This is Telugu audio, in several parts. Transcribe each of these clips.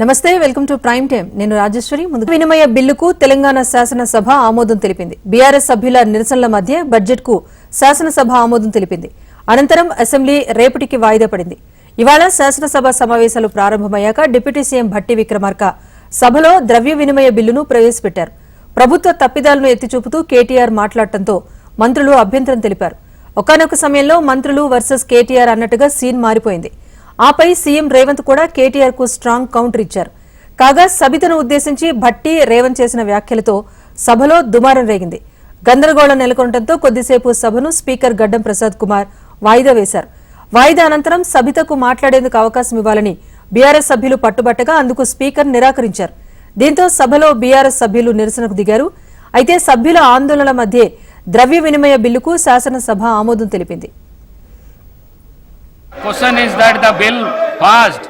నమస్తే వెల్కమ్ టు ప్రైమ్ టైం నేను రాజేశ్వరి. ముందు వినిమయ బిల్లుకు తెలంగాణ శాసనసభ ఆమోదం తెలిపింది. బీఆర్ఎస్ సభ్యుల నిరసనల మధ్య బడ్జెట్కు శాసనసభ ఆమోదం తెలిపింది. అనంతరం అసెంబ్లీ రేపటికి వాయిదా పడింది. ఇవాళ శాసనసభ సమావేశాలు ప్రారంభమయ్యాక డిప్యూటీ సీఎం భట్టి విక్రమార్క సభలో ద్రవ్య వినిమయ బిల్లును ప్రవేశపెట్టారు. ప్రభుత్వ తప్పిదాలను ఎత్తిచూపుతూ కేటీఆర్ మాట్లాడటంతో మంత్రులు అభ్యంతరం తెలిపారు. ఒకానొక సమయంలో మంత్రులు వర్సెస్ కేటీఆర్ అన్నట్టుగా సీన్ మారిపోయింది. ఆపై సీఎం రేవంత్ కూడా కేటీఆర్కు స్ట్రాంగ్ కౌంటర్ ఇచ్చారు. కాగా సబితను ఉద్దేశించి భట్టి రేవంత్ చేసిన వ్యాఖ్యలతో సభలో దుమారం రేగింది. గందరగోళం నెలకొనడంతో కొద్దిసేపు సభను స్పీకర్ గడ్డం ప్రసాద్ కుమార్ వాయిదా వేశారు. వాయిదా అనంతరం సబితకు మాట్లాడేందుకు అవకాశం ఇవ్వాలని బీఆర్ఎస్ సభ్యులు పట్టుబట్టగా అందుకు స్పీకర్ నిరాకరించారు. దీంతో సభలో బీఆర్ఎస్ సభ్యులు నిరసనకు దిగారు. అయితే సభ్యుల ఆందోళనల మధ్య ద్రవ్య వినిమయ బిల్లుకు శాసనసభ ఆమోదం తెలిపింది. Question is that the bill passed.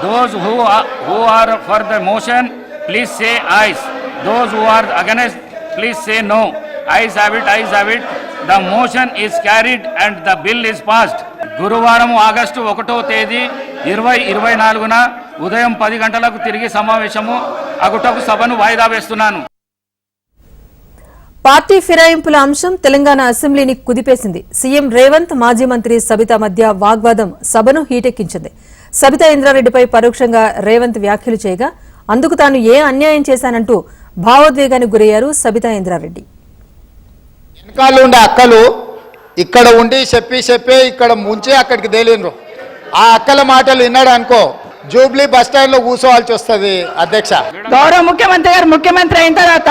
Those who are, who are for the motion, please say ayes. Those who are against, please say no. Ayes have it, ayes have it. The motion is carried and the bill is passed. గురువారం ఆగస్టు ఒకటో తేదీ ఇరవై ఇరవై నాలుగున ఉదయం పది గంటలకు తిరిగి సమావేశము అగుటకు సభను వాయిదా వేస్తున్నాను పార్టీ ఫిరాయింపుల అంశం తెలంగాణ అసెంబ్లీని కుదిపేసింది. సీఎం రేవంత్ మాజీ మంత్రి సబిత మధ్య వాగ్వాదం సభను హీటెక్కించింది. సబితా ఇంద్రారెడ్డిపై పరోక్షంగా రేవంత్ వ్యాఖ్యలు చేయగా అందుకు తాను ఏ అన్యాయం చేశానంటూ భావోద్వేగానికి గురయ్యారు సబితా ఇంద్రారెడ్డి. వెనకాల ఉండే అక్కలు ఇక్కడ ఉండి చెప్పి చెప్పి ఇక్కడ ముంచి అక్కడికి తేలినరు ఆ అక్కల మాటలు విన్నాడు అనుకో జూబ్లీ బస్ స్టాండ్లో కూర్చోవాల్సి వస్తుంది అధ్యక్ష. గౌరవ ముఖ్యమంత్రి గారు ముఖ్యమంత్రి అయిన తర్వాత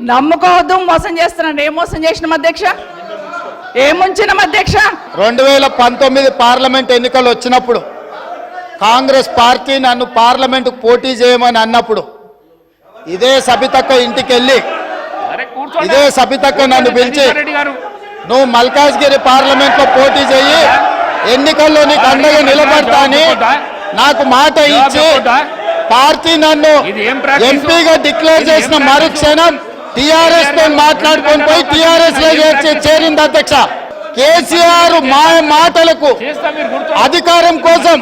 నమ్ముకోవద్దు మోసం చేస్తున్నాడు ఏం మోసం చేసిన అధ్యక్ష ఏముంచిన అధ్యక్ష రెండు వేల పంతొమ్మిది పార్లమెంట్ ఎన్నికలు వచ్చినప్పుడు కాంగ్రెస్ పార్టీ నన్ను పార్లమెంట్ పోటీ చేయమని అన్నప్పుడు ఇదే సబితక్క ఇంటికి వెళ్ళి. ఇదే సబితక్క నన్ను పిలిచి నువ్వు మల్కాజ్గిరి పార్లమెంట్లో పోటీ చేయి ఎన్నికల్లో నీకు అండగా నిలబడతా అని నాకు మాట ఇచ్చి పార్టీ నన్ను? ఎంపీగా డిక్లేర్ చేసిన? మరుక్షణం టిఆర్ఎస్తో మాట్లాడుకొని పోయి టిఆర్ఎస్లో చేర్చి చేరింది అధ్యక్ష కేసీఆర్ మా మాటలకు. అధికారం కోసం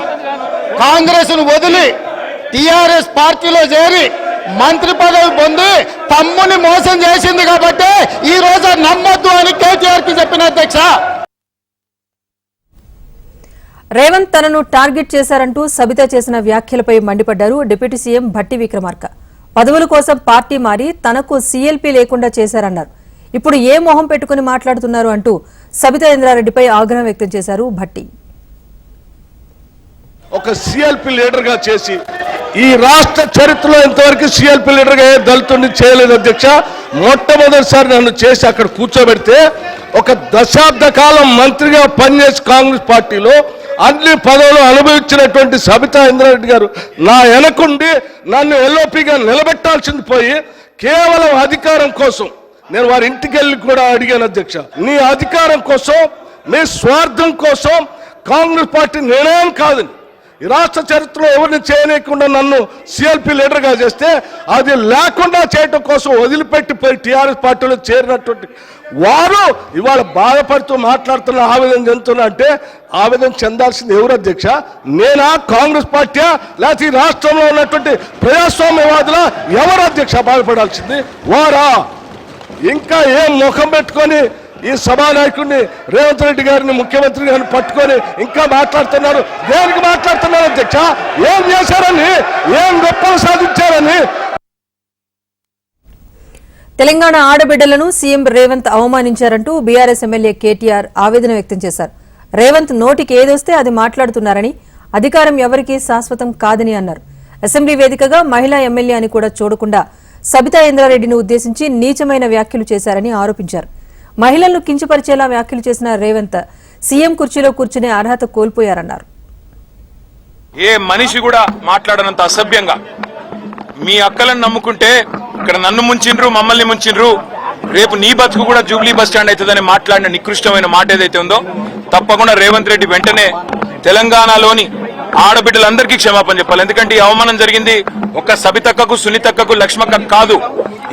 కాంగ్రెస్ను వదిలి టిఆర్ఎస్ పార్టీలో చేరి మంత్రి పదవి పొంది తమ్ముని మోసం చేసింది కాబట్టి ఈ రోజు నమ్మొద్దు అని కేటీఆర్కి చెప్పిన అధ్యక్ష రేవంత్ తనను టార్గెట్ చేశారంటూ సబిత చేసిన వ్యాఖ్యలపై మండిపడ్డారు డిప్యూటీ సీఎం భట్టి విక్రమార్క పదవుల కోసం పార్టీ మారి తనకు సీఎల్పీ లేకుండా చేశారన్నారు. ఇప్పుడు ఏ మొహం పెట్టుకుని మాట్లాడుతున్నారు అంటూ సబితా ఇంద్రారెడ్డిపై ఆగ్రహం వ్యక్తం చేశారు భట్టి. ఒక సిఎల్పి లీడర్గా చేసి ఈ రాష్ట్ర చరిత్రలో ఇంతవరకు సిఎల్పి లీడర్గా ఏ దళితుడిని చేయలేదు అధ్యక్ష. మొట్టమొదటిసారి నన్ను చేసి అక్కడ కూర్చోబెడితే ఒక దశాబ్ద కాలం మంత్రిగా పనిచేసి కాంగ్రెస్ పార్టీలో అన్ని పదవులు అనుభవించినటువంటి సబితా ఇంద్రారెడ్డి గారు నా వెనకుండి నన్ను ఎల్ఓపిగా నిలబెట్టాల్సింది పోయి కేవలం అధికారం కోసం నేను వారి ఇంటికి వెళ్ళి కూడా అడిగాను అధ్యక్ష. నీ అధికారం కోసం నీ స్వార్థం కోసం కాంగ్రెస్ పార్టీ నిర్ణయం కాదని. ఈ రాష్ట్ర చరిత్రలో ఎవరిని చేయనీయకుండా నన్ను సిఎల్పి లీడర్గా చేస్తే అది లేకుండా చేయటం కోసం వదిలిపెట్టి పోయి టీఆర్ఎస్ పార్టీలో చేరినటువంటి వారు ఇవాళ బాధపడుతూ మాట్లాడుతున్న ఆవేదన చెందుతున్నా అంటే ఆవేదన చెందాల్సింది ఎవరు అధ్యక్ష? నేనా? కాంగ్రెస్ పార్టీయా లేకపోతే ఈ రాష్ట్రంలో ఉన్నటువంటి ప్రజాస్వామ్యవాదుల? ఎవరు అధ్యక్ష బాధపడాల్సింది? వారా? ఇంకా ఏం ముఖం పెట్టుకొని ఈ సభానాయకుడిని రేవంత్ రెడ్డి గారిని ముఖ్యమంత్రి గారిని పట్టుకొని ఇంకా మాట్లాడుతున్నారు? దేనికి మాట్లాడుతున్నారు అధ్యక్ష? ఏం చేశారని? ఏం గొప్పలు సాధించారని? తెలంగాణ ఆడబిడ్డలను సీఎం రేవంత్ అవమానించారంటూ బీఆర్ఎస్ ఎమ్మెల్యే కేటీఆర్ ఆవేదన వ్యక్తం చేశారు. రేవంత్ నోటికి ఏదొస్తే అది మాట్లాడుతున్నారని అధికారం ఎవరికీ శాశ్వతం కాదని అన్నారు. అసెంబ్లీ వేదికగా మహిళా ఎమ్మెల్యే అని కూడా చూడకుండా సబితా ఇంద్రారెడ్డిని ఉద్దేశించి నీచమైన వ్యాఖ్యలు చేశారని ఆరోపించారు. మహిళలను కించపరిచేలా వ్యాఖ్యలు చేసిన రేవంత్ సీఎం కుర్చీలో కూర్చునే అర్హత కోల్పోయారన్నారు. ఏ మనిషి కూడా మాట్లాడనంత అసభ్యంగా మీ అక్కలను నమ్ముకుంటే ఇక్కడ నన్ను ముంచిండ్రు మమ్మల్ని ముంచిండ్రు రేపు నీ బతుకు కూడా జూబ్లీ బస్ స్టాండ్ అవుతుందని మాట్లాడిన నికృష్టమైన మాట ఏదైతే ఉందో తప్పకుండా రేవంత్ రెడ్డి వెంటనే తెలంగాణలోని ఆడబిడ్డలందరికీ క్షమాపణ చెప్పాలి. ఎందుకంటే ఈ అవమానం జరిగింది ఒక్క సబితక్కకు సునీతక్కకు లక్ష్మక్క కాదు.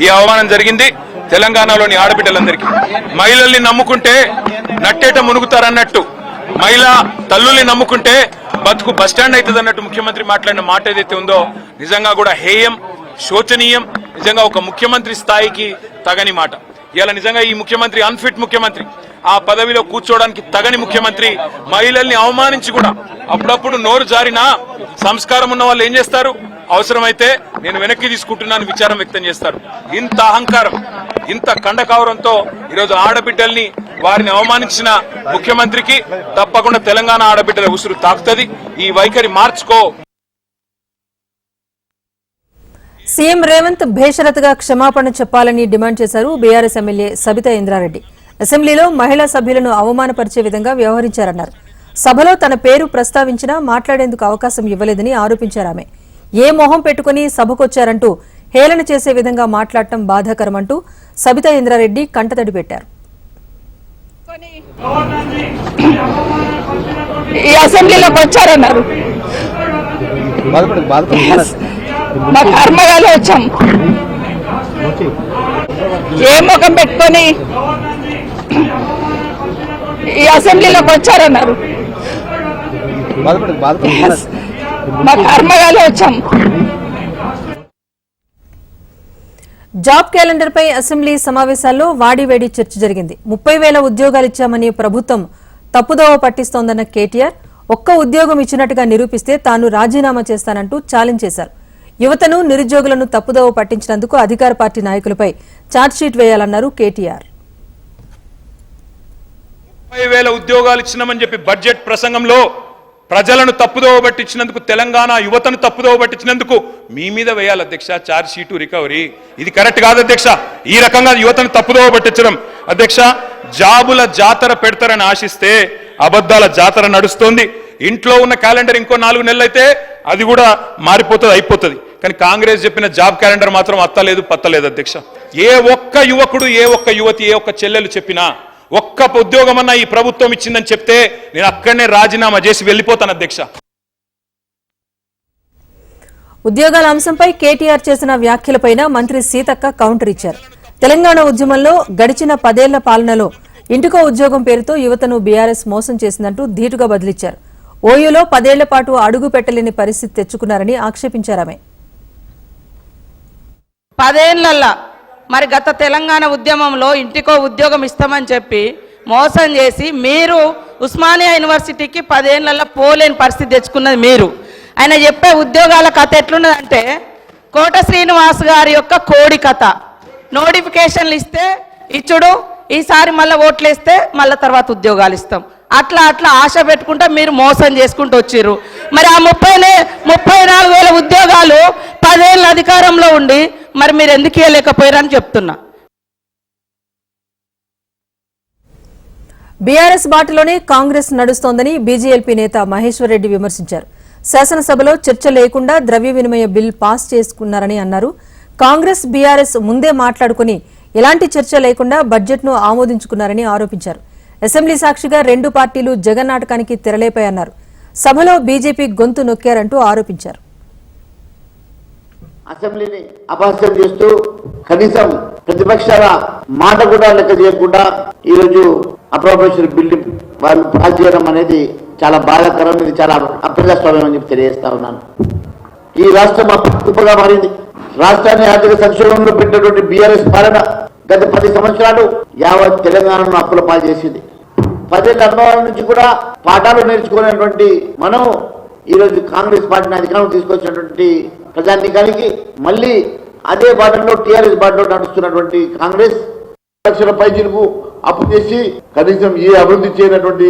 ఈ అవమానం జరిగింది తెలంగాణలోని ఆడబిడ్డలందరికీ. మహిళల్ని నమ్ముకుంటే నట్టేట మునుగుతారన్నట్టు. మహిళా తల్లుల్ని నమ్ముకుంటే బతుకు బస్టాండ్ అవుతుంది అన్నట్టు ముఖ్యమంత్రి మాట్లాడిన మాట ఏదైతే ఉందో నిజంగా కూడా హేయం శోచనీయం నిజంగా ఒక ముఖ్యమంత్రి స్థాయికి తగని మాట. ఇలా నిజంగా ఈ ముఖ్యమంత్రి అన్ఫిట్ ముఖ్యమంత్రి. ఆ పదవిలో కూర్చోవడానికి తగని ముఖ్యమంత్రి. మహిళల్ని అవమానించి కూడా అప్పుడప్పుడు నోరు జారినా సంస్కారం ఉన్న వాళ్ళు ఏం చేస్తారు? అవసరమైతే నేను వెనక్కి తీసుకుంటున్నాను విచారం వ్యక్తం చేస్తారు. ఇంత అహంకారం ఇంత కండకావరంతో ఈరోజు ఆడబిడ్డల్ని వారిని అవమానించిన ముఖ్యమంత్రికి తప్పకుండా తెలంగాణ ఆడబిడ్డల ఉసురు తాకుతుంది. ఈ వైఖరి మార్చుకో. సీఎం రేవంత్ భేషరత్గా క్షమాపణ చెప్పాలని డిమాండ్ చేశారు బీఆర్ఎస్ ఎమ్మెల్యే సబితా ఇంద్రారెడ్డి. అసెంబ్లీలో మహిళా సభ్యులను అవమానపరిచే విధంగా వ్యవహరించారన్నారు. సభలో తన పేరు ప్రస్తావించినా మాట్లాడేందుకు అవకాశం ఇవ్వలేదని ఆరోపించారు ఆమె. ఏ మొహం పెట్టుకుని సభకొచ్చారంటూ హేళన చేసే విధంగా మాట్లాడటం బాధాకరమంటూ సబితా ఇంద్రారెడ్డి కంటతడి పెట్టారు. ఈ అసెంబ్లీలోకి వచ్చారన్నారు. మా కర్మగాలు వచ్చాం. ఏ ముఖం పెట్టుకొని ఈ అసెంబ్లీలోకి వచ్చారన్నారు. మా కర్మగాలు వచ్చాం. జాబ్ క్యాలెండర్ పై అసెంబ్లీ సమావేశాల్లో వాడివేడి చర్చ జరిగింది. ముప్పై వేల ఉద్యోగాలిచ్చామని ప్రభుత్వం తప్పుదోవ పట్టిస్తోందన్న కేటీఆర్ ఒక్క ఉద్యోగం ఇచ్చినట్టుగా నిరూపిస్తే తాను రాజీనామా చేస్తానంటూ ఛాలెంజ్ చేశారు. యువతను నిరుద్యోగులను తప్పుదోవ పట్టించినందుకు అధికార పార్టీ నాయకులపై ఛార్జ్షీట్ వేయాలన్నారు కేటీఆర్. ముప్పై వేల ఉద్యోగాలు ఇచ్చినామని చెప్పి బడ్జెట్ ప్రసంగంలో ప్రజలను తప్పుదోవ పట్టించినందుకు తెలంగాణ యువతను తప్పుదోవ పట్టించినందుకు మీ మీద వేయాలి అధ్యక్ష చార్జ్ షీటు రికవరీ. ఇది కరెక్ట్ కాదు అధ్యక్ష. ఈ రకంగా యువతను తప్పుదోవ పట్టించడం. అధ్యక్ష జాబుల జాతర పెడతారని ఆశిస్తే అబద్ధాల జాతర నడుస్తోంది. ఇంట్లో ఉన్న క్యాలెండర్ ఇంకో నాలుగు నెలలు అయితే అది కూడా మారిపోతుంది అయిపోతుంది. కానీ కాంగ్రెస్ చెప్పిన జాబ్ క్యాలెండర్ మాత్రం అత్తలేదు పత్తలేదు అధ్యక్ష. ఏ ఒక్క యువకుడు ఏ ఒక్క యువతి ఏ ఒక్క చెల్లెలు చెప్పినా ఒక్క ఉద్యోగమన్నా ఈ ప్రభుత్వం ఇచ్చిందని చెప్తే నేను అక్కడనే రాజీనామా చేసి వెళ్ళిపోతాను అధ్యక్ష. ఉద్యోగాల అంశంపై కేటీఆర్ చేసిన వ్యాఖ్యలపైన మంత్రి సీతక్క కౌంటర్ ఇచ్చారు. తెలంగాణ ఉద్యమంలో గడిచిన పదేళ్ళ పాలనలో ఇంటికో ఉద్యోగం పేరుతో యువతను బీఆర్ఎస్ మోసం చేసిందంటూ ధీటుగా బదిలిచ్చారు. ఓయూలో పదేళ్ళ పాటు అడుగు పెట్టలేని పరిస్థితి తెచ్చుకున్నారని ఆక్షేపించారామె పదేళ్ళల్లా మరి గత తెలంగాణ ఉద్యమంలో ఇంటికో ఉద్యోగం ఇస్తామని చెప్పి మోసం చేసి మీరు ఉస్మానియా యూనివర్సిటీకి పదేళ్ళలో పోలేని పరిస్థితి తెచ్చుకున్నది మీరు. ఆయన చెప్పే ఉద్యోగాల కథ ఎట్లున్నదంటే కోట శ్రీనివాస్ గారి యొక్క కోడి కథ. నోటిఫికేషన్లు ఇస్తే ఇచ్చుడు ఈసారి మళ్ళీ ఓట్లు వేస్తే మళ్ళీ తర్వాత ఉద్యోగాలు ఇస్తాం. అట్లా అట్లా ఆశ పెట్టుకుంటా మీరు మోసం చేసుకుంటూ వచ్చిర్రు. మరి ఆ ముప్పై ముప్పై నాలుగు వేల ఉద్యోగాలు పదేళ్ళ అధికారంలో ఉండి మరి మీరు ఎందుకు ఇవ్వలేకపోయారని చెప్తున్నా. బీఆర్ఎస్ బాటలోనే కాంగ్రెస్ నడుస్తోందని బీజేఎల్పీ నేత మహేశ్వర్ రెడ్డి విమర్శించారు. శాసనసభలో చర్చ లేకుండా ద్రవ్య వినిమయ బిల్ పాస్ చేసుకున్నారని అన్నారు. కాంగ్రెస్ బీఆర్ఎస్ ముందే మాట్లాడుకుని ఎలాంటి చర్చ లేకుండా బడ్జెట్ను ఆమోదించుకున్నారని ఆరోపించారు. అసెంబ్లీ సాక్షిగా రెండు పార్టీలు జగన్ నాటకానికి తెరలేపాయన్నారు. సభలో బీజేపీ గొంతు నొక్కారంటూ ఆరోపించారు. అసెంబ్లీని అపహాస్యం చేస్తూ కనీసం ప్రతిపక్షాల మాట కూడా లెక్క చేయకుండా ఈరోజు అప్రోపరేషన్ బిల్లు వాళ్ళు పాస్ చేయడం అనేది చాలా బాధాకరం. ఇది చాలా అప్రజాస్వామ్యం అని చెప్పి తెలియజేస్తా ఉన్నాను. ఈ రాష్ట్రం అప్పుగా మారింది. రాష్ట్రాన్ని ఆర్థిక సంక్షోభంలో పెట్టినటువంటి బీఆర్ఎస్ పాలన గత పది సంవత్సరాలు యావత్ తెలంగాణను అప్పుల పాలు చేసింది. పదేళ్ళ అనుభవాల నుంచి కూడా పాఠాలు నేర్చుకునేటువంటి మనం ఈరోజు కాంగ్రెస్ పార్టీని అధికారం తీసుకొచ్చినటువంటి ప్రజానీకానికి మళ్ళీ అదే బాటలో టీఆర్ఎస్ బాటలో నడుస్తున్నటువంటి కాంగ్రెస్ లక్షల పైచిలకు అప్పు చేసి కనీసం ఏ అభివృద్ధి చేయనటువంటి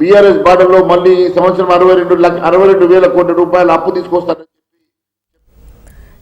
బీఆర్ఎస్ బాటలో మళ్ళీ ఈ సంవత్సరం అరవై రెండు అరవై రెండు వేల కోట్ల రూపాయల అప్పు తీసుకొస్తారని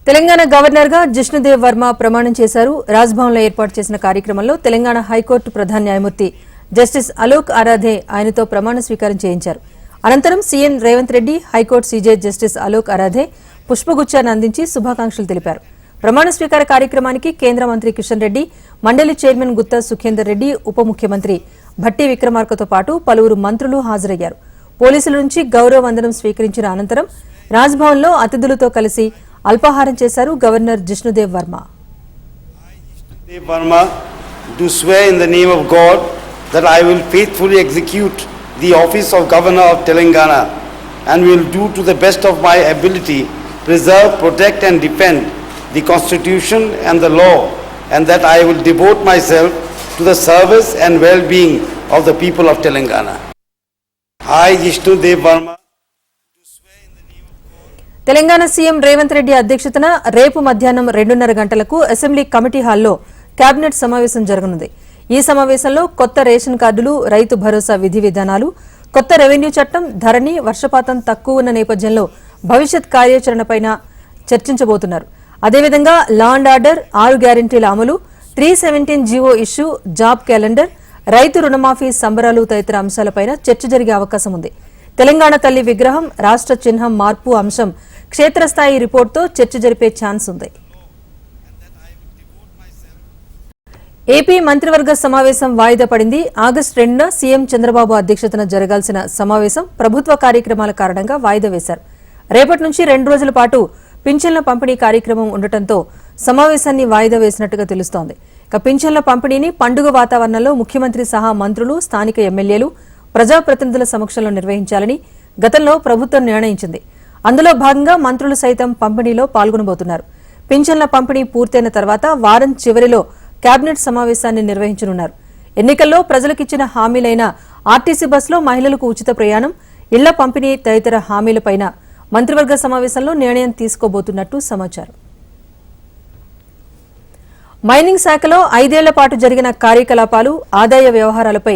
తెలంగాణ గవర్నర్గా జిష్ణుదేవ్ వర్మ ప్రమాణం చేశారు. రాజ్భవన్లో ఏర్పాటు చేసిన కార్యక్రమంలో తెలంగాణ హైకోర్టు ప్రధాన న్యాయమూర్తి జస్టిస్ అలోక్ ఆరాధే ఆయనతో ప్రమాణ స్వీకారం చేయించారు. అనంతరం CM Revanth Reddy high court CJ justice Alok Aradhe పుష్పగుచ్చాన్ని అందించి శుభాకాంక్షలు తెలిపారు. ప్రమాణ స్వీకార కార్యక్రమానికి కేంద్ర మంత్రి కిషన్ రెడ్డి మండలి చైర్మన్ గుత్తా సుఖేందర్ రెడ్డి ఉప ముఖ్యమంత్రి భట్టి విక్రమార్కతో పాటు పలువురు మంత్రులు హాజరయ్యారు. పోలీసుల నుంచి గౌరవ వందనం స్వీకరించిన అనంతరం రాజ్భవన్లో అతిథులతో కలిసి అల్పాహారం చేశారు governor Jishnu Dev Varma. Dev do swear in the name of God that I will faithfully execute the office of Governor of Telangana and will do to the best of my ability preserve, protect and defend the Constitution and the law and that I will devote myself to the service and well-being of the people of Telangana. I, Jishnu Dev Varma, Telangana CM Revanth Reddy అధ్యక్షతన రేపు మధ్యాహ్నం రెండున్నర గంటలకు అసెంబ్లీ కమిటీ హాల్లో కేబినెట్ సమావేశం జరగనుంది ఈ సమావేశంలో కొత్త రేషన్ కార్డులు రైతు భరోసా విధి విధానాలు కొత్త రెవెన్యూ చట్టం ధరణి వర్షపాతం తక్కువ ఉన్న నేపథ్యంలో భవిష్యత్ కార్యాచరణపై చర్చించబోతున్నారు. అదేవిధంగా లా అండ్ ఆర్డర్ ఆరు గ్యారంటీల అమలు three seventeen GO issue job calendar రైతు రుణమాఫీ సంబరాలు తదితర అంశాలపైన చర్చ జరిగే అవకాశం ఉంది. తెలంగాణ తల్లి విగ్రహం రాష్ట్ర చిహ్నం మార్పు అంశం క్షేత్రస్థాయి రిపోర్టుతో చర్చ జరిపే ఛాన్స్ ఉంది. ఏపీ మంత్రివర్గ సమావేశం వాయిదా పడింది. ఆగస్టు రెండున సీఎం చంద్రబాబు అధ్యక్షతన జరగాల్సిన సమావేశం ప్రభుత్వ కార్యక్రమాల కారణంగా వాయిదా వేశారు. రేపటి నుంచి రెండు రోజుల పాటు పింఛన్ల పంపిణీ కార్యక్రమం ఉండటంతో సమావేశాన్ని వాయిదా వేసినట్టుగా తెలుస్తోంది. ఇక పింఛన్ల పంపిణీని పండుగ వాతావరణంలో ముఖ్యమంత్రి సహా మంత్రులు స్థానిక ఎమ్మెల్యేలు ప్రజాప్రతినిధుల సమక్షంలో నిర్వహించాలని గతంలో ప్రభుత్వం నిర్ణయించింది. అందులో భాగంగా మంత్రులు సైతం పంపిణీలో పాల్గొనబోతున్నారు. పింఛన్ల పంపిణీ పూర్తయిన తర్వాత వారం చివరిలో కేబినెట్ సమావేశాన్ని నిర్వహించనున్నారు. ఎన్నికల్లో ప్రజలకిచ్చిన హామీలైన ఆర్టీసీ బస్సులో మహిళలకు ఉచిత ప్రయాణం ఇళ్ళ పంపిణీ తదితర హామీలపైన మంత్రివర్గ సమావేశంలో నిర్ణయం తీసుకోబోతున్నట్టు సమాచారం. మైనింగ్ శాఖలో ఐదేళ్ళ పాటు జరిగిన కార్యకలాపాలు ఆదాయ వ్యవహారాలపై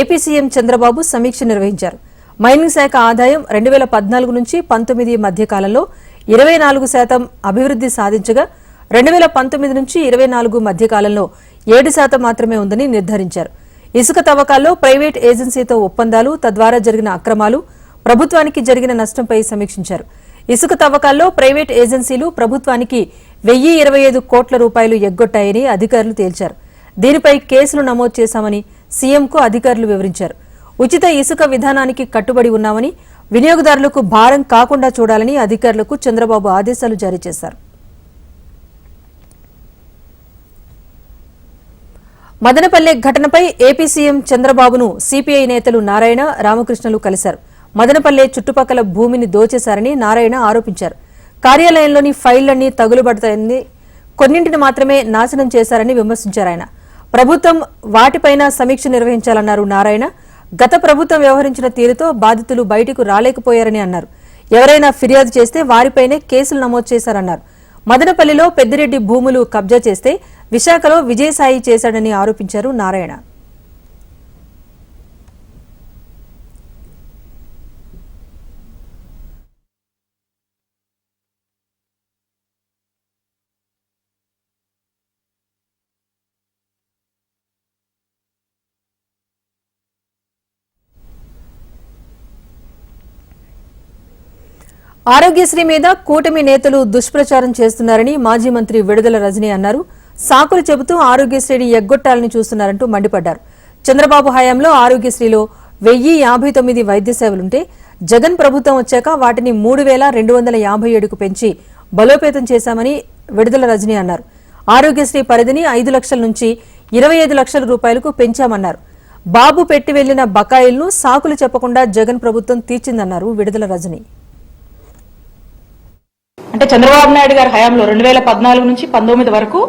ఏపీ సీఎం చంద్రబాబు సమీక్ష నిర్వహించారు. మైనింగ్ శాఖ ఆదాయం రెండు వేల పద్నాలుగు నుంచి పంతొమ్మిది మధ్య కాలంలో ఇరవై నాలుగు శాతం అభివృద్ది సాధించగా రెండు వేల పంతొమ్మిది నుంచి ఇరవై నాలుగు మధ్య కాలంలో ఏడు శాతం మాత్రమే ఉందని నిర్ధారించారు. ఇసుక తవ్వకాల్లో ప్రైవేట్ ఏజెన్సీతో ఒప్పందాలు తద్వారా జరిగిన అక్రమాలు ప్రభుత్వానికి జరిగిన నష్టంపై సమీక్షించారు. ఇసుక తవ్వకాల్లో ప్రైవేట్ ఏజెన్సీలు ప్రభుత్వానికి వెయ్యి ఇరవై ఐదు కోట్ల రూపాయలు ఎగ్గొట్టాయని అధికారులు తేల్చారు. దీనిపై కేసులు నమోదు చేశామని సీఎంకు అధికారులు వివరించారు. ఉచిత ఇసుక విధానానికి కట్టుబడి ఉన్నామని వినియోగదారులకు భారం కాకుండా చూడాలని అధికారులకు చంద్రబాబు ఆదేశాలు జారీ చేశారు. మదనపల్లె ఘటనపై ఏపీ సీఎం చంద్రబాబును సిపిఐ నేతలు నారాయణ రామకృష్ణలు కలిశారు. మదనపల్లె చుట్టుపక్కల భూమిని దోచేశారని నారాయణ ఆరోపించారు. కార్యాలయంలోని ఫైళ్ళన్నీ తగులుబడతాయని కొన్నింటిని మాత్రమే నాశనం చేశారని విమర్శించారు ఆయన. ప్రభుత్వం వాటిపైన సమీక్ష నిర్వహించాలన్నారు నారాయణ. గత ప్రభుత్వం వ్యవహరించిన తీరుతో బాధితులు బయటకు రాలేకపోయారని అన్నారు. ఎవరైనా ఫిర్యాదు చేస్తే వారిపైనే కేసులు నమోదు చేశారన్నారు. మదనపల్లిలో పెద్దిరెడ్డి భూములు కబ్జా చేస్తే విశాఖలో విజయసాయి చేశాడని ఆరోపించారు నారాయణ. ఆరోగ్యశ్రీ మీద కూటమి నేతలు దుష్ప్రచారం చేస్తున్నారని మాజీ మంత్రి విడుదల రజనీ అన్నారు. సాకులు చెబుతూ ఆరోగ్యశ్రీని ఎగ్గొట్టాలని చూస్తున్నారంటూ మండిపడ్డారు. చంద్రబాబు హయాంలో ఆరోగ్యశ్రీలో వెయ్యి యాభై తొమ్మిది వైద్య సేవలుంటే జగన్ ప్రభుత్వం వచ్చాక వాటిని మూడు వేల రెండు వందల యాభై ఏడుకు పెంచి బలోపేతం చేశామని విడుదల రజనీ అన్నారు. ఆరోగ్యశ్రీ పరిధిని ఐదు లక్షల నుంచి ఇరవై ఐదు లక్షల రూపాయలకు పెంచామన్నారు. బాబు పెట్టి వెళ్ళిన బకాయిలను సాకులు చెప్పకుండా జగన్ ప్రభుత్వం తీర్చిందన్నారు విడుదల రజనీ. అంటే చంద్రబాబు నాయుడు గారి హయాంలో రెండు వేల పద్నాలుగు నుంచి పంతొమ్మిది వరకు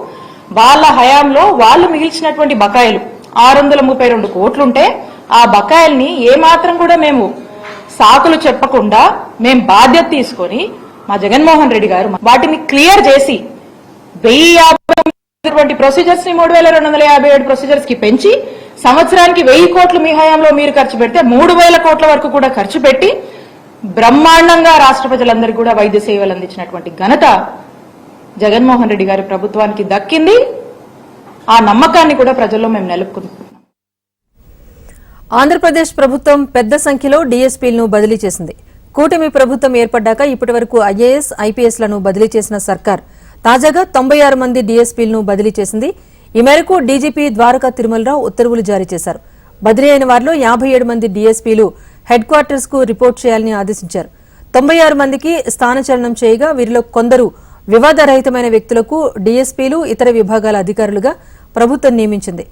వాళ్ళ హయాంలో వాళ్ళు మిగిల్చినటువంటి బకాయిలు ఆరు వందల ముప్పై రెండు కోట్లుంటే ఆ బకాయిల్ని ఏమాత్రం కూడా మేము సాకులు చెప్పకుండా మేము బాధ్యత తీసుకొని మా జగన్మోహన్ రెడ్డి గారు వాటిని క్లియర్ చేసి వెయ్యి యాభై ప్రొసీజర్స్ని మూడు వేల రెండు వందల యాభై ఏడు ప్రొసీజర్స్కి పెంచి సంవత్సరానికి వెయ్యి కోట్లు మీ హయాంలో మీరు ఖర్చు పెడితే మూడు వేల కోట్ల వరకు కూడా ఖర్చు పెట్టి బ్రహ్మాండంగా రాష్ట్ర ప్రజలందరికీ కూడా వైద్య సేవలు అందించినటువంటి ఘనత జగన్మోహన్ రెడ్డి గారి ప్రభుత్వానికి దక్కింది. ఆ నమ్మకాన్ని కూడా ప్రజల్లో మేము నెలకొంటున్నాం. ఆంధ్రప్రదేశ్ ప్రభుత్వం పెద్ద సంఖ్యలో డీఎస్పీలను బదిలీ చేసింది. కూటమి ప్రభుత్వం ఏర్పడ్డాక ఇప్పటివరకు ఐఏఎస్ ఐపీఎస్లను బదిలీ చేసిన సర్కార్ తాజాగా తొంభై ఆరు మంది డీఎస్పీలను బదిలీ చేసింది. ఈ మేరకు డీజీపీ ద్వారకా తిరుమలరావు ఉత్తర్వులు జారీ చేశారు. బదిలీ అయిన వారిలో యాభై ఏడు మంది డీఎస్పీలు హెడ్ క్వార్టర్స్కు రిపోర్ట్ చేయాలని ఆదేశించారు. తొంభై ఆరు మందికి స్థానచలనం చేయగా వీరిలో కొందరు వివాదరహితమైన వ్యక్తులకు డీఎస్పీలు ఇతర విభాగాల అధికారులుగా ప్రభుత్వం నియమించింది.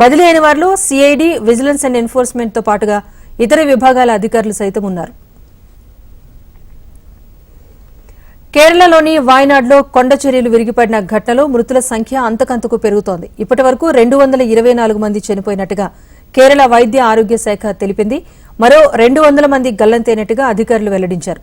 బదిలీ అయిన వారిలో సిఐడి విజిలెన్స్ అండ్ ఎన్ఫోర్స్మెంట్తో పాటుగా ఇతర విభాగాల అధికారులు సైతం ఉన్నారు. కేరళలోని వాయనాడ్లో కొండ చర్యలు విరిగిపడిన ఘటనలో మృతుల సంఖ్య అంతకంతకు పెరుగుతోంది. ఇప్పటి వరకు రెండు వందల ఇరవై నాలుగు మంది చనిపోయినట్టుగా కేరళ వైద్య ఆరోగ్య శాఖ తెలిపింది. మరో రెండు వందల మంది గల్లంతైనట్టుగా అధికారులు వెల్లడించారు.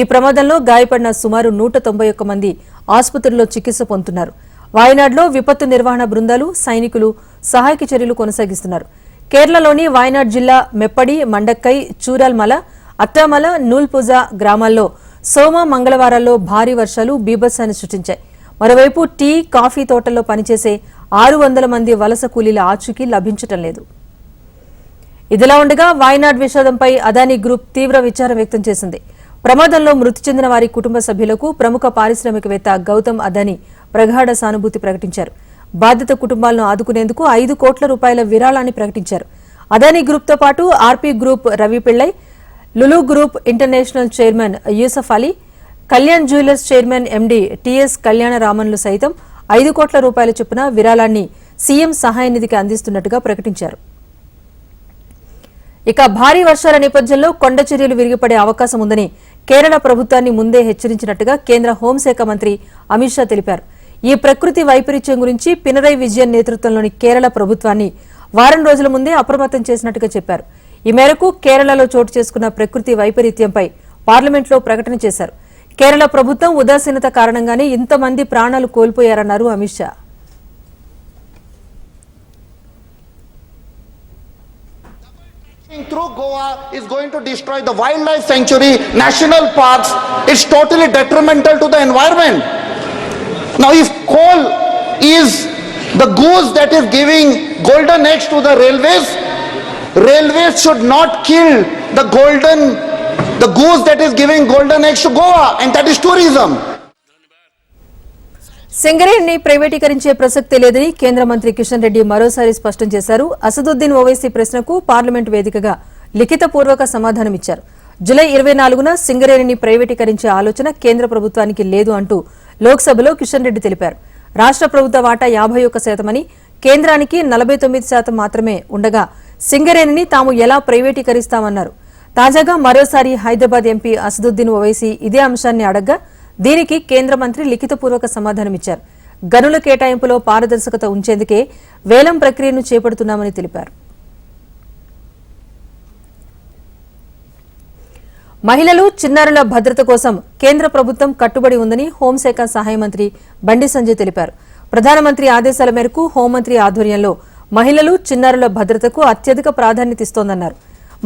ఈ ప్రమాదంలో గాయపడిన సుమారు నూట తొంభై ఒక్క మంది ఆసుపత్రిలో చికిత్స పొందుతున్నారు. వాయనాడ్లో విపత్తు నిర్వహణ బృందాలు సైనికులు సహాయక చర్యలు కొనసాగిస్తున్నారు. కేరళలోని వాయనాడ్ జిల్లా మెప్పడి మండక్కై చూరాల్మల అత్తామల నూల్పుజ గ్రామాల్లో సోమ మంగళవారాల్లో భారీ వర్షాలు బీభత్సాన్ని సృష్టించాయి. మరోవైపు టీ కాఫీ తోటల్లో పనిచేసే ఆరు వందల మంది వలస కూలీల ఆచూకీ లభించటం లేదు. ఇదిలా ఉండగా వాయనాడ్ విషాదంపై అదానీ గ్రూప్ తీవ్ర విచారం వ్యక్తం చేసింది. ప్రమాదంలో మృతి చెందిన వారి కుటుంబ సభ్యులకు ప్రముఖ పారిశ్రామికవేత్త గౌతమ్ అదానీ ప్రగాఢ సానుభూతి ప్రకటించారు. బాధిత కుటుంబాలను ఆదుకునేందుకు ఐదు కోట్ల రూపాయల విరాళాన్ని ప్రకటించారు. అదానీ గ్రూప్తో పాటు RP group Ravi Pillai Lulu group international chairman Yusuf Ali Kalyan jewellers chairman MD TS కళ్యాణరామన్లు సైతం ఐదు కోట్ల రూపాయల చొప్పున విరాళాన్ని సీఎం సహాయ నిధికి అందిస్తున్నట్టుగా ప్రకటించారు. ఇక భారీ వర్షాల నేపథ్యంలో కొండ చర్యలు విరిగిపడే అవకాశం ఉందని కేరళ ప్రభుత్వాన్ని ముందే హెచ్చరించినట్టుగా కేంద్ర హోంశాఖ మంత్రి అమిత్ షా తెలిపారు. ఈ ప్రకృతి వైపరీత్యం గురించి పినరై విజయన్ నేతృత్వంలోని కేరళ ప్రభుత్వాన్ని వారం రోజుల ముందే అప్రమత్తం చేసినట్టుగా చెప్పారు. ఈ మేరకు కేరళలో చోటు చేసుకున్న ప్రకృతి వైపరీత్యంపై పార్లమెంట్లో ప్రకటన చేశారు. కేరళ ప్రభుత్వం ఉదాసీనత కారణంగానే ఇంతమంది ప్రాణాలు కోల్పోయారన్నారు Amit Shah. Through Goa is going to destroy the wildlife sanctuary, national parks. It's totally detrimental to the environment. Now, if coal is the goose that is giving golden eggs to the railways, railways should not kill the golden, the goose that is giving golden eggs to Goa, and that is tourism. సింగరేణిని ప్రైవేటీకరించే ప్రసక్తి లేదని కేంద్ర మంత్రి కిషన్ రెడ్డి మరోసారి స్పష్టం చేశారు. అసదుద్దీన్ ఓవైసీ ప్రశ్నకు పార్లమెంట్ వేదికగా లిఖితపూర్వక సమాధానమిచ్చారు జులై ఇరవై నాలుగున సింగరేణిని ప్రైవేటీకరించే ఆలోచన కేంద్ర ప్రభుత్వానికి లేదు అంటూ లోక్సభలో కిషన్ రెడ్డి తెలిపారు. రాష్ట్ర ప్రభుత్వ వాటా యాభై ఒక్క శాతమని కేంద్రానికి నలభై తొమ్మిది శాతం మాత్రమే ఉండగా సింగరేణిని తాము ఎలా ప్రైవేటీకరిస్తామన్నారు. తాజాగా మరోసారి హైదరాబాద్ ఎంపీ అసదుద్దీన్ ఓవైసీ ఇదే అంశాన్ని అడగ్గా దీనికి కేంద్ర మంత్రి లిఖితపూర్వక సమాధానమిచ్చారు. గనుల కేటాయింపులో పారదర్శకత ఉంచేందుకే వేలం ప్రక్రియను చేపడుతున్నామని తెలిపారు. మహిళలు చిన్నారుల భద్రత కోసం కేంద్ర ప్రభుత్వం కట్టుబడి ఉందని హోంశాఖ సహాయ మంత్రి బండి సంజయ్ తెలిపారు. ప్రధానమంత్రి ఆదేశాల మేరకు హోంమంత్రి ఆధ్వర్యంలో మహిళలు చిన్నారుల భద్రతకు అత్యధిక ప్రాధాన్యత ఇస్తోందన్నారు.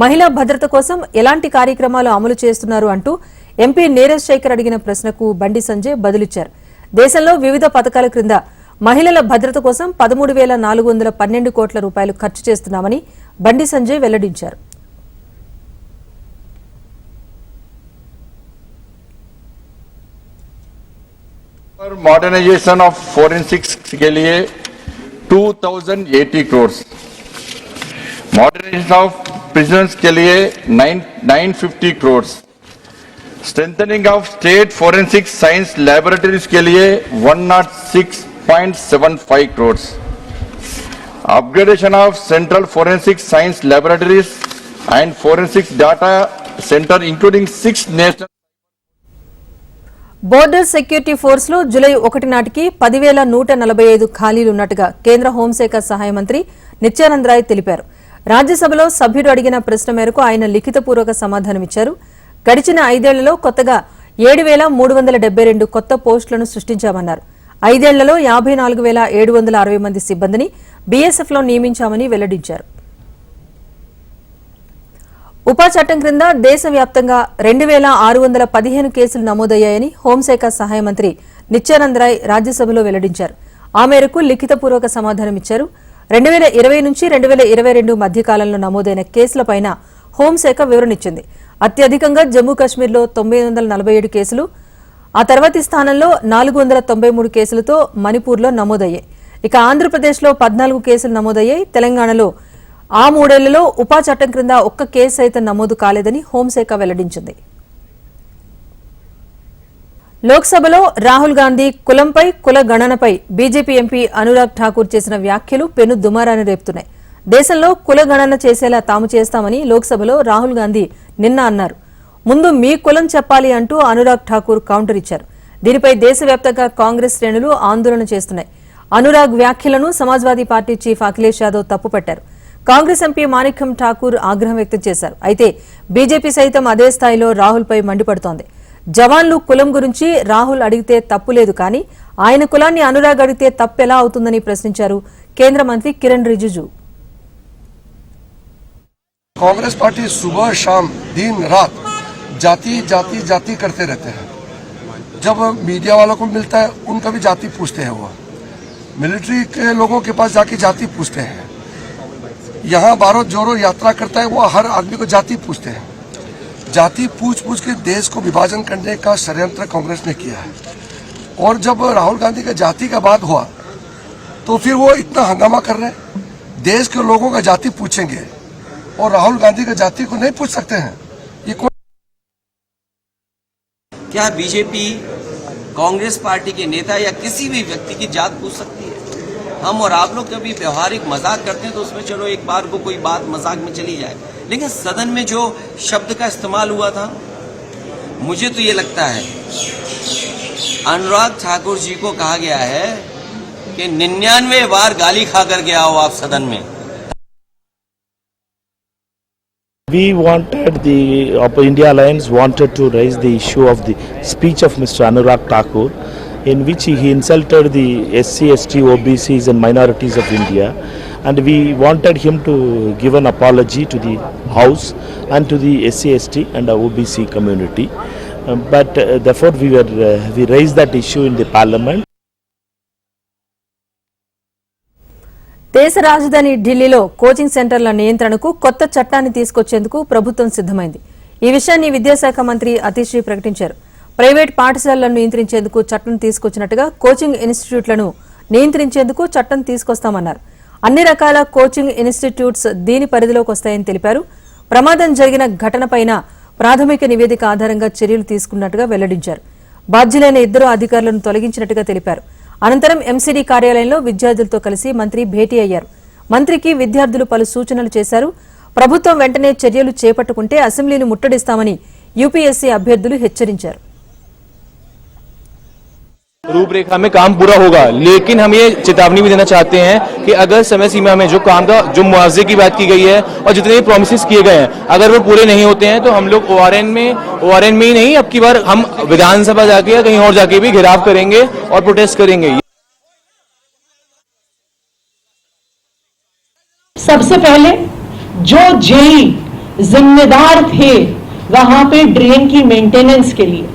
మహిళా భద్రత కోసం ఎలాంటి కార్యక్రమాలు అమలు చేస్తున్నారు అంటూ ఎంపీ నీరజ్ శేఖర్ అడిగిన ప్రశ్నకు బండి సంజయ్ బదులిచ్చారు దేశంలో వివిధ పథకాల క్రింద మహిళల భద్రత కోసం పదమూడు వేల నాలుగు వందల పన్నెండు కోట్ల రూపాయలు ఖర్చు చేస్తున్నామని బండి సంజయ్ వెల్లడించారు मॉडर्नाइजेशन ऑफ फोरेंसिक्स के लिए 2080 करोड़ मॉडर्नाइजेशन ऑफ प्रिजन्स के लिए 9 950 crore strengthening of state forensic science laboratories के लिए 106.75 crore upgradation of central forensic science laboratories and forensics data centre including six national border security force లో జులై ఒకటి నాటికి పదివేల నూట నలభై ఐదు ఖాళీలున్నట్టుగా కేంద్ర హోంశాఖ సహాయ మంత్రి నిత్యానంద్ రాయ్ తెలిపారు రాజ్యసభలో సభ్యుడు అడిగిన ప్రశ్న మేరకు ఆయన లిఖితపూర్వక సమాధానమిచ్చారు గడిచిన ఐదేళ్ళలో కొత్తగా ఏడు వేల మూడు వందల డెబ్బై రెండు కొత్త పోస్టులను సృష్టించామన్నారు. ఐదేళ్ళలో యాభై నాలుగు వేల ఏడు వందల అరవై మంది సిబ్బందిని బీఎస్ఎఫ్లో నియమించామని వెల్లడించారు. ఉపా చట్టం క్రింద దేశవ్యాప్తంగా రెండు వేల ఆరు వందల పదిహేను కేసులు నమోదయ్యాయని హోంశాఖ సహాయ మంత్రి నిత్యానంద్ రాయ్ రాజ్యసభలో వెల్లడించారు. ఆ మేరకు లిఖితపూర్వక సమాధానమిచ్చారు రెండు వేల ఇరవై నుంచి రెండు వేల ఇరవై రెండు మధ్య కాలంలో నమోదైన కేసులపైన హోంశాఖ వివరణిచ్చింది అత్యధికంగా జమ్మూ కాశ్మీర్లో తొమ్మిది వందల నలభై ఏడు కేసులు ఆ తర్వాతి స్థానంలో నాలుగు వందల తొంభై మూడు కేసులతో మణిపూర్లో నమోదయ్యాయి. ఇక ఆంధ్రప్రదేశ్లో పద్నాలుగు కేసులు నమోదయ్యాయి. తెలంగాణలో ఆ మూడేళ్ళలో ఉపా చట్టం క్రింద ఒక్క కేసు సైతం నమోదు కాలేదని హోంశాఖ వెల్లడించింది. లోక్సభలో రాహుల్ గాంధీ కులంపై కుల గణనపై బీజేపీ ఎంపీ అనురాగ్ ఠాకూర్ చేసిన వ్యాఖ్యలు పెను దుమారాన్ని రేపుతున్నాయి. దేశంలో కుల గణన చేసేలా తాము చేస్తామని లోక్సభలో రాహుల్ గాంధీ నిన్న అన్నారు. ముందు మీ కులం చెప్పాలి అంటూ అనురాగ్ ఠాకూర్ కౌంటర్ ఇచ్చారు. దీనిపై దేశవ్యాప్తంగా కాంగ్రెస్ శ్రేణులు ఆందోళన చేస్తున్నాయి. అనురాగ్ వ్యాఖ్యలను సమాజ్వాదీ పార్టీ చీఫ్ అఖిలేష్ యాదవ్ తప్పుపట్టారు. కాంగ్రెస్ ఎంపీ మాణిక్యం ఠాకూర్ ఆగ్రహం వ్యక్తం చేశారు. అయితే బీజేపీ సైతం అదే స్థాయిలో రాహుల్పై మండిపడుతోంది. జవాన్లు కులం గురించి రాహుల్ అడిగితే తప్పులేదు కానీ ఆయన కులాన్ని అనురాగ్ అడిగితే తప్పెలా అవుతుందని ప్రశ్నించారు కేంద్ర మంత్రి కిరణ్ రిజిజు. कांग्रेस पार्टी सुबह शाम, दिन रात जाति जाति जाति करते रहते हैं। जब मीडिया वालों को मिलता है, उनका भी जाति पूछते हैं वो। मिलिट्री के लोगों के पास जाके जाति पूछते हैं। यहाँ बारो जोरो यात्रा करता है, वो हर आदमी को जाति पूछते हैं। जाति पूछ पूछ के देश को विभाजन करने का षडयंत्र कांग्रेस ने किया है। और जब राहुल गांधी का जाति का बात हुआ तो फिर वो इतना हंगामा कर रहे हैं। देश के लोगों का जाति पूछेंगे। और राहुल गांधी का जाति को नहीं पूछ सकते हैं। ये कौन क्या बीजेपी कांग्रेस पार्टी के नेता या किसी भी व्यक्ति की जात पूछ सकती है? हम और आप लोग कभी व्यवहारिक मज़ाक करते हैं तो उसमें चलो एक बार को कोई बात मज़ाक में चली जाए। लेकिन सदन में जो शब्द का इस्तेमाल हुआ था, मुझे तो ये लगता है, अनुराग ठाकुर जी को कहा गया है कि निन्यानवे बार गाली खा कर गया हो आप सदन में। We wanted the India Alliance wanted to raise the issue of the speech of Mr. Anurag Thakur, in which he insulted the SC, ST, OBCs and minorities of India, and we wanted him to give an apology to the House and to the SC, ST and OBC community. Um, but uh, therefore, we were uh, we raised that issue in the Parliament. దేశ రాజధాని ఢిల్లీలో కోచింగ్ సెంటర్ల నియంత్రణకు కొత్త చట్టాన్ని తీసుకొచ్చేందుకు ప్రభుత్వం సిద్దమైంది ఈ విషయాన్ని విద్యాశాఖ మంత్రి అతిశ్రీ ప్రకటించారు. ప్రైవేట్ పాఠశాలలను నియంత్రించేందుకు చట్టం తీసుకొచ్చినట్టుగా కోచింగ్ ఇన్స్టిట్యూట్లను నియంత్రించేందుకు చట్టం తీసుకొస్తామన్నారు. అన్ని రకాల కోచింగ్ ఇన్స్టిట్యూట్స్ దీని పరిధిలోకి వస్తాయని తెలిపారు. ప్రమాదం జరిగిన ఘటనపైన ప్రాథమిక నివేదిక ఆధారంగా చర్యలు తీసుకున్నట్టుగా వెల్లడించారు. బాధ్యులైన ఇద్దరు అధికారులను తొలగించినట్టుగా తెలిపారు. అనంతరం ఎంసీడీ కార్యాలయంలో విద్యార్థులతో కలిసి మంత్రి భేటీ అయ్యారు. మంత్రికి విద్యార్థులు పలు సూచనలు చేశారు. ప్రభుత్వం వెంటనే చర్యలు చేపట్టుకుంటే అసెంబ్లీని ముట్టడిస్తామని యూపీఎస్సీ అభ్యర్థులు హెచ్చరించారు. रूपरेखा में काम पूरा होगा। लेकिन हम ये चेतावनी भी देना चाहते हैं कि अगर समय सीमा में जो काम का, जो मुआवजे की बात की गई है और जितने भी प्रोमिस किए गए हैं, अगर वो पूरे नहीं होते हैं तो हम लोग ओ में ओआरएन में ही नहीं, अब की बार हम विधानसभा जाके या कहीं और जाके भी घेराव करेंगे और प्रोटेस्ट करेंगे। सबसे पहले जो जेई जिम्मेदार थे, वहाँ पे ड्रेन की मेंटेनेंस के लिए।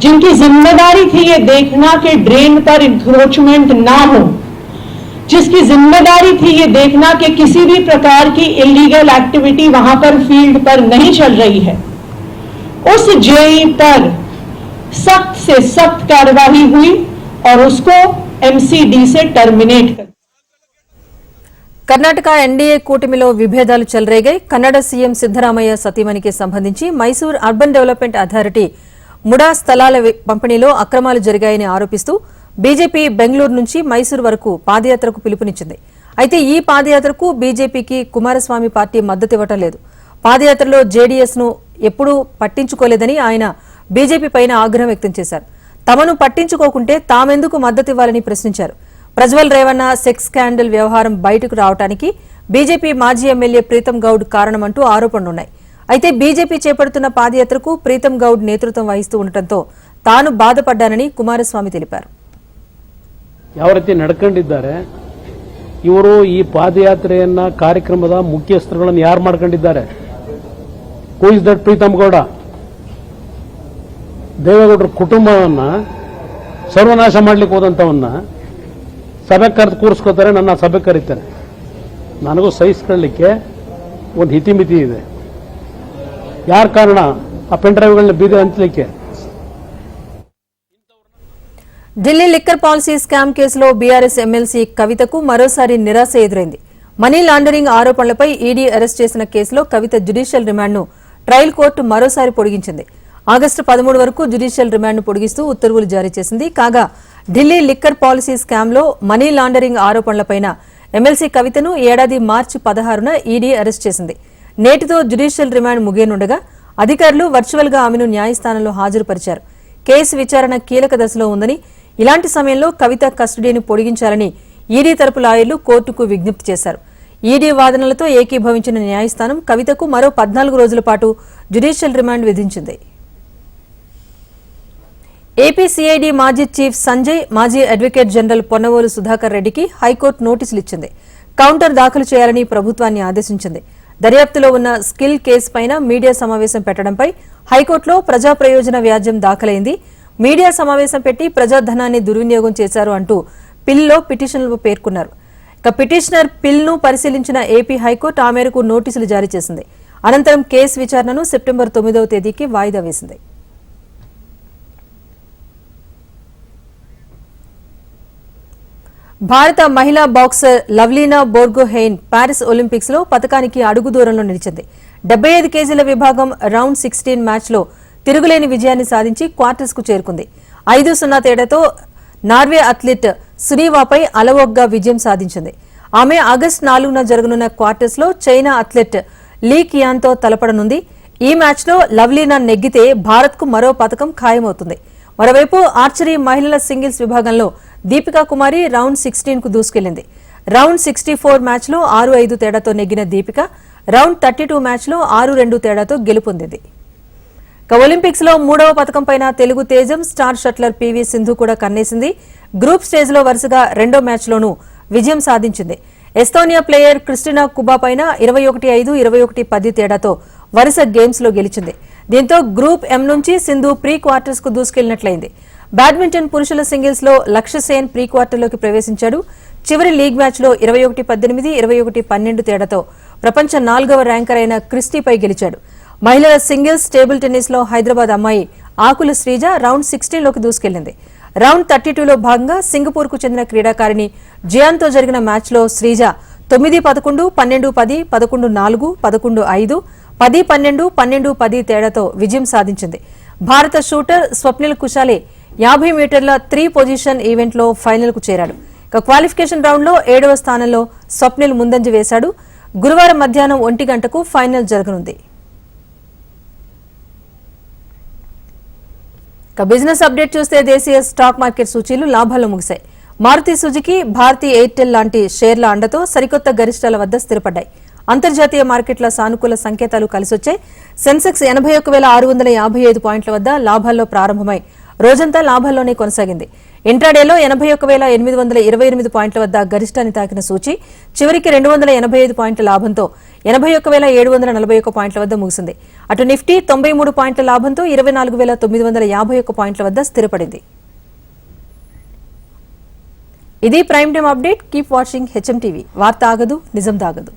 जिनकी जिम्मेदारी थी ये देखना कि ड्रेन पर इंक्रोचमेंट ना हो जिसकी जिम्मेदारी थी ये देखना कि किसी भी प्रकार की इलीगल एक्टिविटी वहां पर फील्ड पर नहीं चल रही है उस जेई पर सख्त से सख्त कार्रवाई हुई और उसको एमसीडी से टर्मिनेट कर కర్ణాటక ఎన్డీఏ కూటమిలో విభేదాలు చెలరేగాయి కన్నడ సీఎం సిద్దరామయ్య సతీమణికి సంబంధించి Mysore urban development authority MUDA స్థలాల పంపిణీలో అక్రమాలు జరిగాయని ఆరోపిస్తూ బీజేపీ బెంగళూరు నుంచి మైసూరు వరకు పాదయాత్రకు పిలుపునిచ్చింది. అయితే ఈ పాదయాత్రకు బీజేపీకి కుమారస్వామి పార్టీ మద్దతివ్వటం లేదు. పాదయాత్రలో జేడీఎస్ను ఎప్పుడూ పట్టించుకోలేదని ఆయన బీజేపీ పైన ఆగ్రహం వ్యక్తం చేశారు. తమను పట్టించుకోకుంటే తామెందుకు మద్దతివ్వాలని ప్రశ్నించారు. ప్రజ్వల్ రేవన్న సెక్స్ స్కాండల్ వ్యవహారం బయటకు రావడానికి బీజేపీ మాజీ ఎమ్మెల్యే ప్రీతం గౌడ్ కారణమంటూ ఆరోపణలున్నాయి. అయితే బీజేపీ చేపడుతున్న పాదయాత్రకు ప్రీతం గౌడ్ నేతృత్వం వహిస్తూ ఉండటంతో తాను బాధపడ్డానని కుమారస్వామి తెలిపారు ಯಾವ ರೀತಿ ನಡ್ಕೊಂಡಿದ್ದಾರೆ ಇವರು ಈ ಪಾದಯಾತ್ರೆಯನ್ನ ಕಾರ್ಯಕ್ರಮದ ಮುಖ್ಯಸ್ಥರುಗಳನ್ನು ಯಾರು ಮಾಡ್ಕೊಂಡಿದ್ದಾರೆ who is that Preetham Gowda ದೇವೇಗೌಡರ ಕುಟುಂಬವನ್ನ ಸರ್ವನಾಶ ಮಾಡ್ಲಿಕ್ಕೆ ಹೋದಂತವನ್ನ ಸಭೆ ಕರೆದು ಕೂರಿಸ್ಕೋತಾರೆ ನನ್ನ ಸಭೆ ಕರೀತಾರೆ ನನಗೂ ಸಹಿಸ್ಕೊಳ್ಳಿಕ್ಕೆ ಒಂದು ಹಿತಿಮಿತಿ ಇದೆ ಯಾರ ಕಾರಣ ಆ pen ಡ್ರೈವ್ಗಳನ್ನ ಬೀದೆ ಹಂಚಲಿಕ್ಕೆ Delhi liquor policy scam కేసులో బీఆర్ఎస్ ఎమ్మెల్సీ కవితకు మరోసారి నిరాశ ఎదురైంది మనీ లాండరింగ్ ఆరోపణలపై ఈడీ అరెస్ట్ చేసిన కేసులో కవిత జ్యుడిషియల్ రిమాండ్ను ట్రయల్ కోర్టు మరోసారి పొడిగించింది ఆగస్టు పదమూడు వరకు జ్యుడిషియల్ రిమాండ్ను పొడిగిస్తూ ఉత్తర్వులు జారీ చేసింది కాగా ఢిల్లీ లిక్కర్ పాలసీ స్కామ్లో మనీ లాండరింగ్ ఆరోపణలపైన ఎమ్మెల్సీ కవితను ఈ ఏడాది మార్చి పదహారున ఈడీ అరెస్ట్ చేసింది నేటితో జ్యుడిషియల్ రిమాండ్ ముగియనుండగా అధికారులు వర్చువల్గా ఆమెను న్యాయస్థానంలో హాజరుపరిచారు. కేసు విచారణ కీలక దశలో ఉందని ఇలాంటి సమయంలో కవిత కస్టడీని పొడిగించాలని ఈడీ తరపు లాయర్లు కోర్టుకు విజ్ఞప్తి చేశారు. ఈడీ వాదనలతో ఏకీభవించిన న్యాయస్థానం కవితకు మరో పద్నాలుగు రోజుల పాటు జ్యుడిషియల్ రిమాండ్ విధించింది. ఏపీసీఐడి మాజీ చీఫ్ సంజయ్ మాజీ అడ్వకేట్ జనరల్ పొన్నవోలు సుధాకర్ రెడ్డికి హైకోర్టు నోటీసులు ఇచ్చింది. కౌంటర్ దాఖలు చేయాలని ప్రభుత్వాన్ని ఆదేశించింది. దర్యాప్తులో ఉన్న స్కిల్ కేసు పైన మీడియా సమావేశం పెట్టడంపై హైకోర్టులో ప్రజా ప్రయోజన వ్యాజ్యం దాఖలైంది. మీడియా సమావేశం పెట్టి ప్రజాధనాన్ని దుర్వినియోగం చేశారు అంటూ పిల్లో పిటిషన్లు పేర్కొన్నారు. ఇక పిటిషనర్ పిల్ను పరిశీలించిన ఏపీ హైకోర్టు ఆ మేరకు నోటీసులు జారీ చేసింది. అనంతరం కేసు విచారణను సెప్టెంబర్ తొమ్మిదవ తేదీకి వాయిదా వేసింది. భారత మహిళా బాక్సర్ లవ్లీనా బోర్గోహెయిన్ ప్యారిస్ ఒలింపిక్స్లో పథకానికి అడుగు దూరంలో నిలిచింది. డెబ్బై ఐదు కేజీల విభాగం రౌండ్ సిక్స్టీన్ మ్యాచ్లో తిరుగులేని విజయాన్ని సాధించి క్వార్టర్స్కు చేరుకుంది. ఐదు సున్నా తేడాతో నార్వే అథ్లెట్ సునీవాపై అలవోగ్గా విజయం సాధించింది. ఆమె ఆగస్టు నాలుగున జరగనున్న క్వార్టర్స్లో చైనా అథ్లెట్ లీ కియాన్తో తలపడనుంది. ఈ మ్యాచ్లో లవ్లీనా నెగ్గితే భారత్కు మరో పథకం ఖాయమవుతుంది. మరోవైపు ఆర్చరీ మహిళల సింగిల్స్ విభాగంలో దీపికా కుమారి రౌండ్ సిక్స్టీన్కు దూసుకెళ్ళింది రౌండ్ సిక్స్టీ ఫోర్ మ్యాచ్లో ఆరు ఐదు తేడాతో నెగ్గిన దీపిక రౌండ్ థర్టీ టూ మ్యాచ్లో ఆరు రెండు తేడాతో గెలుపొందింది. ఒలింపిక్స్లో మూడవ పథకం పైన తెలుగు తేజం స్టార్ షట్లర్ పివి సింధు కూడా కన్నేసింది. గ్రూప్ స్టేజ్లో వరుసగా రెండో మ్యాచ్ లోనూ విజయం సాధించింది. ఎస్తోనియా ప్లేయర్ క్రిస్టినా కుబా పైన ఇరవై ఒకటి ఐదు ఇరవై ఒకటి పది తేడాతో వరుస గేమ్స్లో గెలిచింది. దీంతో గ్రూప్ ఎం నుంచి సింధు ప్రీ క్వార్టర్స్కు దూసుకెళ్ళినట్లయింది బ్యాడ్మింటన్ పురుషుల సింగిల్స్లో లక్ష్యసేన్ ప్రీ క్వార్టర్లోకి ప్రవేశించాడు. చివరి లీగ్ మ్యాచ్లో ఇరవై ఒకటి పద్దెనిమిది ఇరవై ఒకటి పన్నెండు తేడాతో ప్రపంచ నాలుగవ ర్యాంకర్ అయిన క్రిస్టీపై గెలిచాడు. మహిళల సింగిల్స్ టేబుల్ టెన్నిస్లో హైదరాబాద్ అమ్మాయి ఆకుల శ్రీజ రౌండ్ సిక్స్టీన్లోకి దూసుకెళ్ళింది. రౌండ్ థర్టీ టూలో భాగంగా సింగపూర్కు చెందిన క్రీడాకారిణి జియాన్తో జరిగిన మ్యాచ్లో శ్రీజ తొమ్మిది పదకొండు పన్నెండు పది పదకొండు నాలుగు పదకొండు ఐదు పది పన్నెండు పన్నెండు పది తేడాతో విజయం సాధించింది. భారత షూటర్ స్వప్నిల్ కుశాలే యాభై మీటర్ల త్రీ పొజిషన్ ఈవెంట్లో ఫైనల్కు చేరాడు. ఇక క్వాలిఫికేషన్ రౌండ్లో ఏడవ స్థానంలో స్వప్నిల్ ముందంజ వేశాడు. గురువారం మధ్యాహ్నం ఒంటి గంటకు ఫైనల్ జరగనుంది. ఇక బిజినెస్ అప్డేట్ చూస్తే దేశీయ స్టాక్ మార్కెట్ సూచీలు లాభాల్లో ముగిశాయి. మారుతి సుజుకి భారతీ ఎయిర్టెల్ లాంటి షేర్ల అండతో సరికొత్త గరిష్టాల వద్ద స్థిరపడ్డాయి. అంతర్జాతీయ మార్కెట్ల సానుకూల సంకేతాలు కలిసొచ్చాయి. సెన్సెక్స్ ఎనభై ఒక వేల ఆరు వందల యాభై ఐదు పాయింట్ల వద్ద లాభాల్లో ప్రారంభమై రోజంతా లాభాల్లోనే కొనసాగింది. ఇంట్రాడేలో ఎనభై ఒక వేల ఎనిమిది వందల ఇరవై ఎనిమిది పాయింట్ల వద్ద గరిష్టాన్ని తాకిన సూచి చివరికి రెండు వందల ఎనభై ఐదు పాయింట్ల లాభంతో ఎనభై ఒక వేల ఏడు వందల నలభై ఒక పాయింట్ల వద్ద ముగిసింది. అటు నిఫ్టీ తొంభై మూడు పాయింట్ల లాభంతో ఇరవై నాలుగు వేల తొమ్మిది వందల యాభై ఒక పాయింట్ల వద్ద స్థిరపడింది. ఇది prime time update. Keep watching HM TV. వార్త ఆగదు నిజం దాగదు